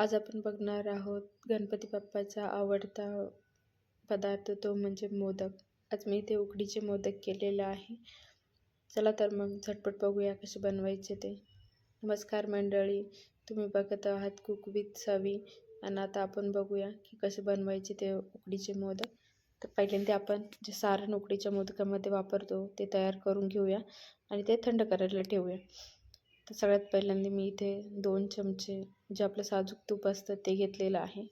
आज आपण बघणार आहोत गणपती बाप्पाचा आवडता पदार्थ तो म्हणजे मोदक. आज मी इथे उकडीचे मोदक केलेले आहे. चला तर मग झटपट बघूया कसे बनवायचे ते. नमस्कार मंडळी तुम्ही बघत आहात कुक विथ सवी. आणि आता आपण बघूया की कसे बनवायचे ते उकडीचे मोदक. तर पहिल्यांदा आपण जे सारण उकडीच्या मोदकामध्ये वापरतो ते तयार करून घेऊया आणि ते थंड करायला ठेवूया. तर सगळ्यात पहिल्यांदा मी इथे दोन चमचे जे आपलं साजूक तूप असतं ते घेतलेलं आहे.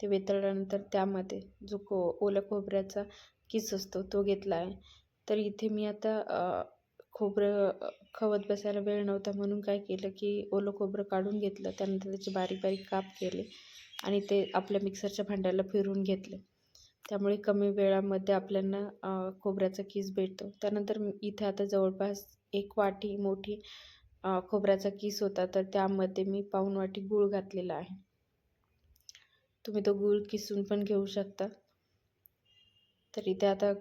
ते वेतळल्यानंतर त्यामध्ये जो खो ओल्या खोबऱ्याचा किस असतो तो घेतला आहे. तर इथे मी आता खोबरं खवत बसायला वेळ नव्हता म्हणून काय केलं की ओलं खोबरं काढून घेतलं. त्यानंतर त्याचे बारीक बारीक काप केले आणि ते आपल्या मिक्सरच्या भांड्याला फिरून घेतले. त्यामुळे कमी वेळामध्ये आपल्याला खोबऱ्याचा किस भेटतो. त्यानंतर इथे आता जवळपास एक वाटी मोठी खोबऱ्याचा किस होता तर त्यामध्ये मी पाऊण वाटी गूळ घातलेला आहे. तुम्ही तो गूळ किसून पण घेऊ शकता. तर इथे आता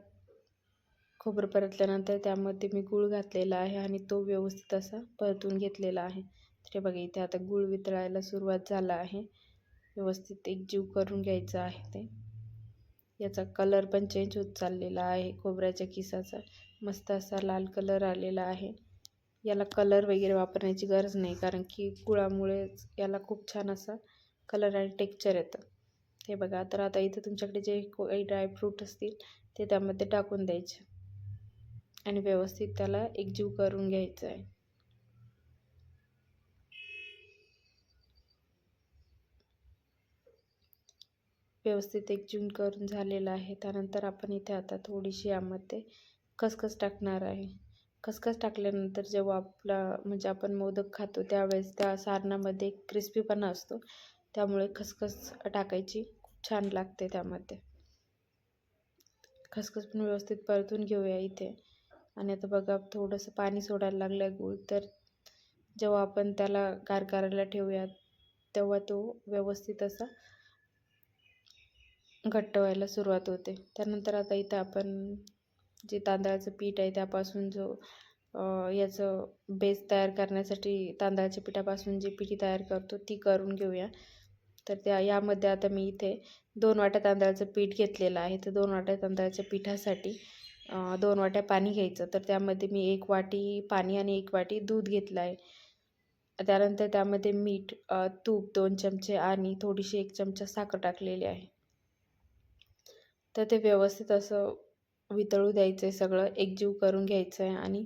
खोबरं परतल्यानंतर त्यामध्ये मी गूळ घातलेला आहे आणि तो व्यवस्थित असा परतून घेतलेला आहे. तर बघा इथे आता गूळ वितळायला सुरुवात झाला आहे. व्यवस्थित एकजीव करून घ्यायचं आहे ते. याचा कलर पण चेंज होत चाललेला आहे खोबऱ्याच्या किसाचा. मस्त असा लाल कलर आलेला आहे. याला कलर वगैरे वापरण्याची गरज नाही. कारण की गुळामुळेच याला खूप छान असा कलर आणि टेक्चर येतं. हे बघा तर आता इथं तुमच्याकडे जे काही ड्रायफ्रूट असतील ते त्यामध्ये टाकून द्यायचे. आणि व्यवस्थित त्याला एकजीव करून घ्यायचं आहे. व्यवस्थित एकजीव करून झालेलं आहे. त्यानंतर आपण इथे आता थोडीशी यामध्ये खसखस टाकणार आहे. खसखस टाकल्यानंतर जेव्हा आपला म्हणजे आपण मोदक खातो त्यावेळेस त्या सारणामध्ये क्रिस्पीपणा असतो. त्यामुळे खसखस टाकायची खूप छान लागते त्यामध्ये. खसखस पण व्यवस्थित परतून घेऊया इथे. आणि आता बघा थोडंसं पाणी सोडायला लागलं आहे गूळ. तर जेव्हा आपण त्याला गारगारायला ठेवूया तेव्हा तो व्यवस्थित असा घट्ट व्हायला सुरुवात होते. त्यानंतर आता इथं आपण जे तांदळाचं पीठ आहे त्यापासून जो याचं बेस तयार करण्यासाठी तांदळाच्या पिठापासून जी पिठी तयार करतो ती करून घेऊया. तर त्या यामध्ये आता मी इथे दोन वाट्या तांदळाचं पीठ घेतलेलं आहे. तर दोन वाट्या तांदळाच्या पिठासाठी दोन वाट्या पाणी घ्यायचं. तर त्यामध्ये मी एक वाटी पाणी आणि एक वाटी दूध घेतलं आहे. त्यानंतर त्यामध्ये मीठ तूप दोन चमचे आणि थोडीशी एक चमचा साखर टाकलेली आहे. तर ते व्यवस्थित असं वितळू द्यायचं आहे सगळं एकजीव करून घ्यायचं आहे आणि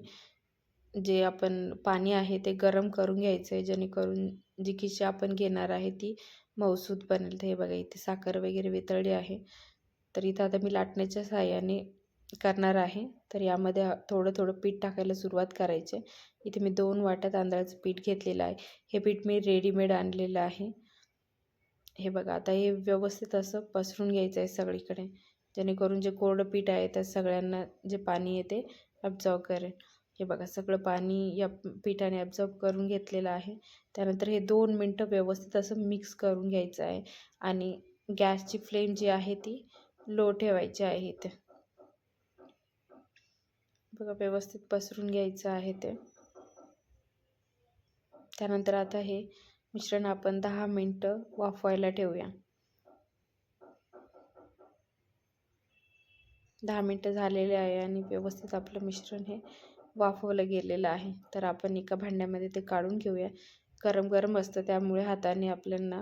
जे आपण पाणी आहे ते गरम करून घ्यायचं आहे जेणेकरून जी खिशी आपण घेणार आहे ती मऊसूद बनेल. तर हे बघा इथे साखर वगैरे वितळली आहे. तर इथं आता मी लाटण्याच्या सहाय्याने करणार आहे. तर यामध्ये थोडं थोडं पीठ टाकायला सुरुवात करायचे. इथे मी दोन वाट्या तांदळाचं पीठ घेतलेलं आहे. हे पीठ मी रेडीमेड आणलेलं आहे. हे बघा आता हे व्यवस्थित असं पसरून घ्यायचं आहे सगळीकडे. जेणेकरून जे कोरडं पीठ आहे त्या सगळ्यांना जे पाणी येते ते ॲब्झॉर्ब करेल. हे बघा सगळं पाणी या पिठाने ॲब्झॉर्ब करून घेतलेलं आहे. त्यानंतर हे दोन मिनटं व्यवस्थित असं मिक्स करून घ्यायचं आहे आणि गॅसची फ्लेम जी आहे ती लो ठेवायची आहे इथे. बघा व्यवस्थित पसरून घ्यायचं आहे ते. त्यानंतर आता हे मिश्रण आपण दहा मिनटं वाफवायला ठेवूया. दहा मिनटं झालेले आहे आणि व्यवस्थित आपलं मिश्रण हे वाफवलं गेलेलं आहे. तर आपण एका भांड्यामध्ये ते काढून घेऊया. गरम गरम असतं त्यामुळे हाताने आपल्यांना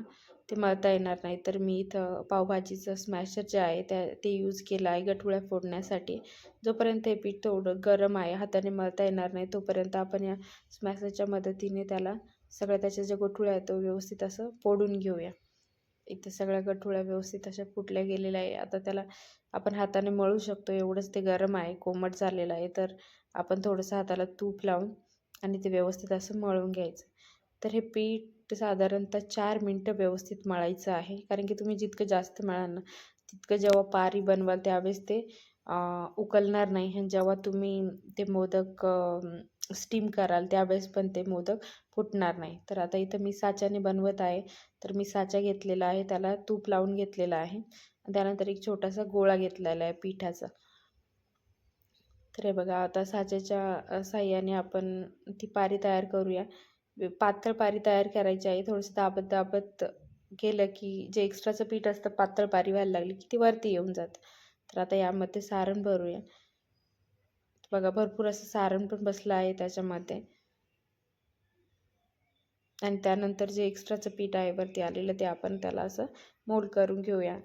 ते मळता येणार नाही. तर मी इथं पावभाजीचं स्मॅशर जे आहे त्या ते यूज केलं आहे गठुळ्या फोडण्यासाठी. जोपर्यंत हे पीठ थोडं गरम आहे हाताने मळता येणार नाही तोपर्यंत आपण या स्मॅशरच्या मदतीने त्याला सगळ्या त्याच्या ज्या गठुळ्या आहेत तो व्यवस्थित असं फोडून घेऊया. इथे सगळ्या गठुळ्या व्यवस्थित अशा फुटल्या गेलेल्या आहे. आता त्याला आपण हाताने मळू शकतो एवढंच ते गरम आहे कोमट झालेलं आहे. तर आपण थोडंसं हाताला तूप लावून आणि ते व्यवस्थित असं मळून घ्यायचं. तर हे पीठ साधारणतः चार मिनटं व्यवस्थित मळायचं आहे. कारण की तुम्ही जितकं जास्त मळाल ना तितकं जेव्हा पारी बनवाल त्यावेळेस ते उकलणार नाही. आणि जेव्हा तुम्ही ते मोदक स्टीम कराल त्यावेळेस पण ते मोदक फुटणार नाही. तर आता इथं मी साच्याने बनवत आहे. तर मी साचा घेतलेला आहे त्याला तूप लावून घेतलेला आहे. त्यानंतर एक छोटासा गोळा घेतलेला आहे पिठाचा. तर हे बघा आता साच्याच्या साह्याने आपण ती पारी तयार करूया. पातळ पारी तयार करायची आहे. थोडंसं दाबत दाबत केलं की जे एक्स्ट्राचं पीठ असतं पातळ पारी व्हायला लागली की ती वरती येऊन जातं. तर आता यामध्ये सारण भरूया. बघा भरपूर असं सारण पण बसलं आहे त्याच्यामध्ये. आणि त्यानंतर जे एक्स्ट्राचं पीठ आहे वरती आलेलं ते आपण त्याला असं मोल्ड करून घेऊया.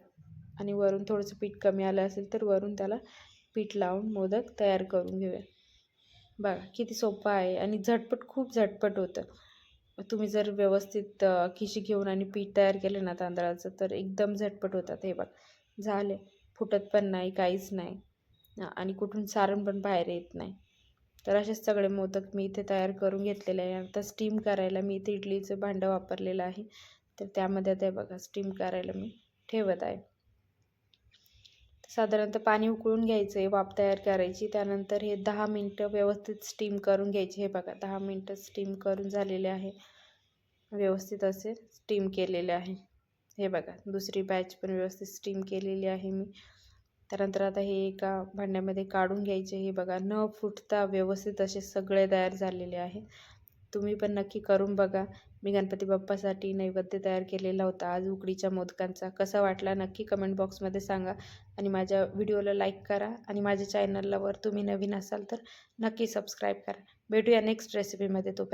आणि वरून थोडंसं पीठ कमी आलं असेल तर वरून त्याला पीठ लावून मोदक तयार करून घेऊया. बघा किती सोपं आहे आणि झटपट खूप झटपट होतं. तुम्ही जर व्यवस्थित खिशी घेऊन आणि पीठ तयार केलं ना तांदळाचं तर एकदम झटपट होतात. हे बघ झाले. फुटत पण नाही काहीच नाही. आणि कुठून सारण पण बाहेर येत नाही. तर असेच सगळे मोदक मी इथे तयार करून घेतलेले आहे. आता स्टीम करायला मी इथे इडलीचं भांडं वापरलेलं आहे. तर त्यामध्ये आता बघा स्टीम करायला मी ठेवत आहे. साधारणतः पाणी उकळून घ्यायचं आहे वाफ तयार करायची. त्यानंतर हे दहा मिनटं व्यवस्थित स्टीम करून घ्यायची. हे बघा दहा मिनटं स्टीम करून झालेले आहे. व्यवस्थित असे स्टीम केलेले आहे. हे बघा दुसरी बॅच पण व्यवस्थित स्टीम केलेली आहे मी. त्यानंतर आता हे एका भांड्यामध्ये काढून घ्यायचे. हे बघा न फुटता व्यवस्थित असे सगळे तयार झालेले आहे तुम्ही पण नक्की करून बघा. मी गणपती बाप्पासाठी नैवेद्य तयार केलेला होता. आज उकडीच्या मोदकांचा. कसा वाटला नक्की कमेंट बॉक्समध्ये सांगा. आणि माझ्या व्हिडिओला लाईक करा. आणि माझ्या चॅनलवर तुम्ही नवीन असाल तर नक्की सबस्क्राईब करा. भेटूया नेक्स्ट रेसिपीमध्ये तो